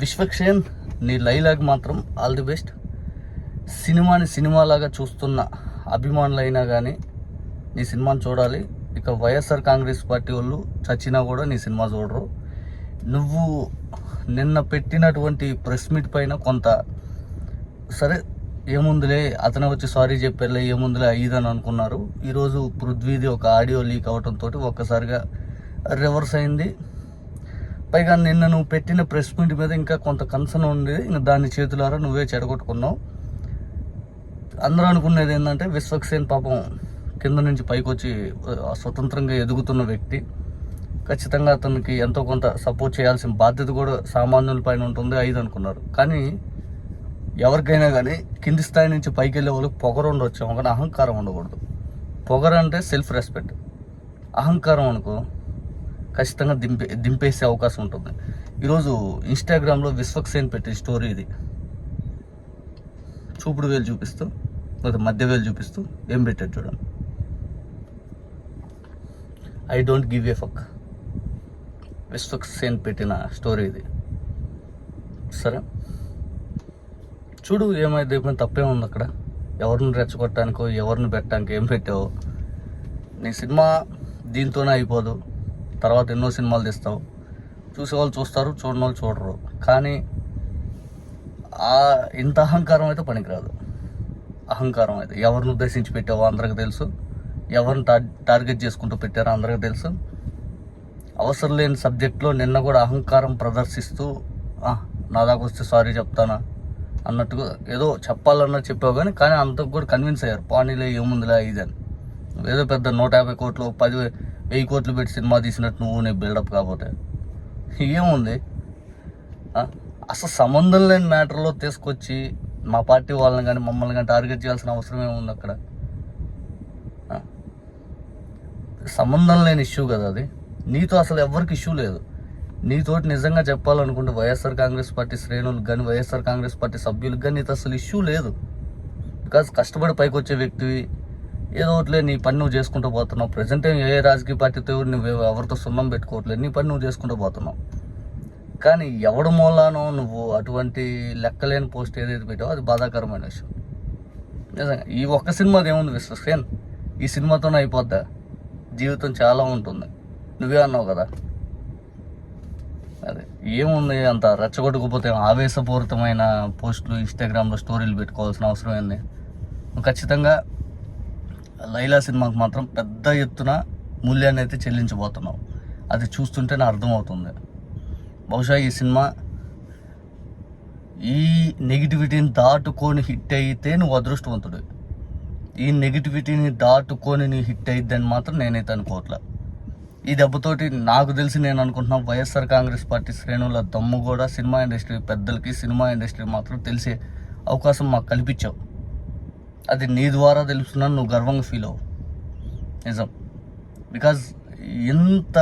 విశ్వక్షేన్ నీ లైలాగ్ మాత్రం all the best. సినిమాని సినిమాలాగా చూస్తున్న అభిమానులైనా కానీ నీ సినిమాని చూడాలి. ఇక వైఎస్ఆర్ కాంగ్రెస్ పార్టీ వాళ్ళు చచ్చినా కూడా నీ సినిమా చూడరు. నువ్వు నిన్న పెట్టినటువంటి ప్రెస్ మీట్ పైన కొంత సరే ఏముందిలే అతను వచ్చి సారీ చెప్పారులే ఏముందిలే అయ్యిదని అనుకున్నారు. ఈరోజు పృథ్వీది ఒక ఆడియో లీక్ అవడంతో ఒక్కసారిగా రివర్స్ అయింది. పైగా నిన్న నువ్వు పెట్టిన ప్రెస్ మీట్ మీద ఇంకా కొంత కన్సర్న్ ఉంది. ఇంకా దాని చేతులారా నువ్వే చెడగొట్టుకున్నావు. అందరూ అనుకునేది ఏంటంటే విశ్వక్సేన్ పాపం కింద నుంచి పైకి వచ్చి స్వతంత్రంగా ఎదుగుతున్న వ్యక్తి. ఖచ్చితంగా అతనికి ఎంతో కొంత సపోర్ట్ చేయాల్సిన బాధ్యత కూడా సామాన్యుల పైన ఉంటుంది ఐదు అనుకున్నారు. కానీ ఎవరికైనా కానీ కింది స్థాయి నుంచి పైకి వెళ్ళే వాళ్ళకి పొగరు ఉండొచ్చు కానీ అహంకారం ఉండకూడదు. పొగరు అంటే సెల్ఫ్ రెస్పెక్ట్. అహంకారం అనుకో ఖచ్చితంగా దింపే దింపేసే అవకాశం ఉంటుంది. ఈరోజు ఇన్స్టాగ్రామ్లో విశ్వక్సేన్ పెట్టే స్టోరీ ఇది. చూపుడు వేలు చూపిస్తూ లేదా మధ్య వేలు చూపిస్తూ ఏం పెట్టాడు చూడండి I don't give a fuck Vishwaksen పెట్టిన స్టోరీ ఇది. సరే. చూడు ఏమైంది? ఏమైనా తప్పే ఉంది అక్కడ. ఎవరిని రెచ్చగొట్టడానికో ఎవరిని పెట్టడానికి ఏం పెట్టావు. నీ సినిమా దీంతోనే అయిపోదు. తర్వాత ఎన్నో సినిమాలు తీస్తావు. చూసేవాళ్ళు చూస్తారు చూడని వాళ్ళు చూడరు. కానీ ఆ ఇంత అహంకారం అయితే పనికిరాదు. అహంకారం అయితే. ఎవరిని ఉద్దేశించి పెట్టావో అందరికి తెలుసు. ఎవరిని టార్ టార్గెట్ చేసుకుంటూ పెట్టారో అందరికి తెలుసు. అవసరం లేని సబ్జెక్ట్లో నిన్న కూడా అహంకారం ప్రదర్శిస్తూ నా దాకా వస్తే సారీ చెప్తానా? అన్నట్టుగా ఏదో చెప్పాలన్నట్టు చెప్పావు కానీ కానీ అంతకు కూడా కన్విన్స్ అయ్యారు. పానీలే ఏముందిలే ఇదని అని. ఏదో పెద్ద నూట యాభై కోట్లు పది వెయ్యి కోట్లు పెట్టి సినిమా తీసినట్టు నువ్వు నీ బిల్డప్ కాబోతే. ఏముంది? అసలు సంబంధం లేని మ్యాటర్లో తీసుకొచ్చి మా పార్టీ వాళ్ళని కానీ మమ్మల్ని కానీ టార్గెట్ చేయాల్సిన అవసరం ఏముంది అక్కడ? సంబంధం లేని ఇష్యూ కదా అది. నీతో అసలు ఎవరికి ఇష్యూ లేదు. నీతోటి నిజంగా చెప్పాలనుకుంటే వైఎస్ఆర్ కాంగ్రెస్ పార్టీ శ్రేణులకు కానీ వైఎస్ఆర్ కాంగ్రెస్ పార్టీ సభ్యులకు కానీ నీతో అసలు ఇష్యూ లేదు. బికాజ్ కష్టపడి పైకి వచ్చే వ్యక్తివి ఏదో ఒకట్లే నీ పని నువ్వు చేసుకుంటూ పోతున్నావు. ప్రజెంట్ ఏ రాజకీయ పార్టీతో నువ్వు ఎవరితో సున్నం పెట్టుకోవట్లేదు నీ పని నువ్వు చేసుకుంటూ పోతున్నావు. కానీ ఎవడు మూలానో నువ్వు అటువంటి లెక్కలేని పోస్ట్ ఏదైతే పెట్టావో అది బాధాకరమైన విషయం. నిజంగా ఈ ఒక్క సినిమాది ఏముంది విశ్వసేన్ ఈ సినిమాతోనే అయిపోద్దా? జీవితం చాలా ఉంటుంది. నువ్వే అన్నావు కదా. అదే ఏముంది అంత రెచ్చగొట్టుకుపోతే ఆవేశపూరితమైన పోస్టులు ఇన్స్టాగ్రామ్లో స్టోరీలు పెట్టుకోవాల్సిన అవసరం ఏంది? ఖచ్చితంగా లైలా సినిమాకి మాత్రం పెద్ద ఎత్తున మూల్యాన్ని అయితే చెల్లించబోతున్నావు అది చూస్తుంటేనే అర్థమవుతుంది. బహుశా ఈ సినిమా ఈ నెగిటివిటీని దాటుకొని హిట్ అయితే నువ్వు అదృష్టవంతుడు. ఈ నెగిటివిటీని దాటుకొని నీ హిట్ అయిద్దని మాత్రం నేనైతే అనుకోవట్లే. ఈ దెబ్బతోటి నాకు తెలిసి నేను అనుకుంటున్నా వైఎస్ఆర్ కాంగ్రెస్ పార్టీ శ్రేణుల దమ్ము కూడా సినిమా ఇండస్ట్రీ పెద్దలకి సినిమా ఇండస్ట్రీ మాత్రం తెలిసే అవకాశం మాకు కల్పించావు. అది నీ ద్వారా తెలుస్తున్నాను నువ్వు గర్వంగా ఫీల్ అవ్వు. నిజం. బికాజ్ ఎంత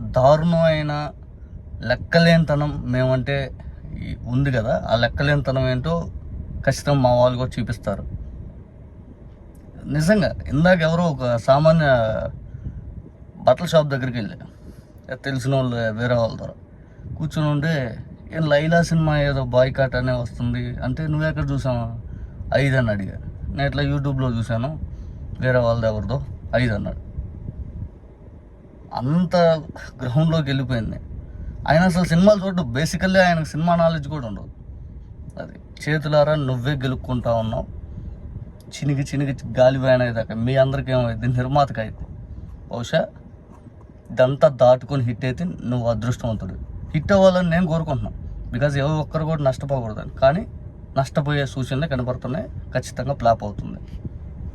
దారుణమైన లెక్కలేనితనం మేమంటే ఉంది కదా ఆ లెక్కలేనితనం ఏంటో ఖచ్చితంగా మా వాళ్ళు కూడా చూపిస్తారు. నిజంగా ఇందాక ఎవరో ఒక సామాన్య బట్టల షాప్ దగ్గరికి వెళ్ళి. తెలిసిన వాళ్ళు వేరే వాళ్ళ ద్వారా. కూర్చొని ఉంటే ఏం లైలా సినిమా ఏదో బాయ్కాట్ అనే వస్తుంది. అంటే నువ్వు ఎక్కడ చూసావా? ఐదు అని అడిగా. నేను ఇట్లా యూట్యూబ్లో చూశాను వేరే వాళ్ళది ఎవరిదో ఐదు అన్నాడు. అంత గ్రౌండ్లోకి వెళ్ళిపోయింది. ఆయన అసలు సినిమాలు చూడడు. బేసికల్లీ ఆయనకు సినిమా నాలెడ్జ్ కూడా ఉండదు. అది చేతులారా నువ్వే గెలుక్కుంటా ఉన్నావు. చినిగి చినిగి గాలి దాకా మీ అందరికీ ఏమైంది నిర్మాతకి అయితే బహుశా ఇదంతా దాటుకొని హిట్ అయితే నువ్వు అదృష్టవంతుడు హిట్ అవ్వాలని నేను కోరుకుంటున్నాను. బికాజ్ ఎవరు ఒక్కరు కూడా నష్టపోకూడదని. కానీ నష్టపోయే సూచనలు కనబడుతున్నాయి. ఖచ్చితంగా ఫ్లాప్ అవుతుంది.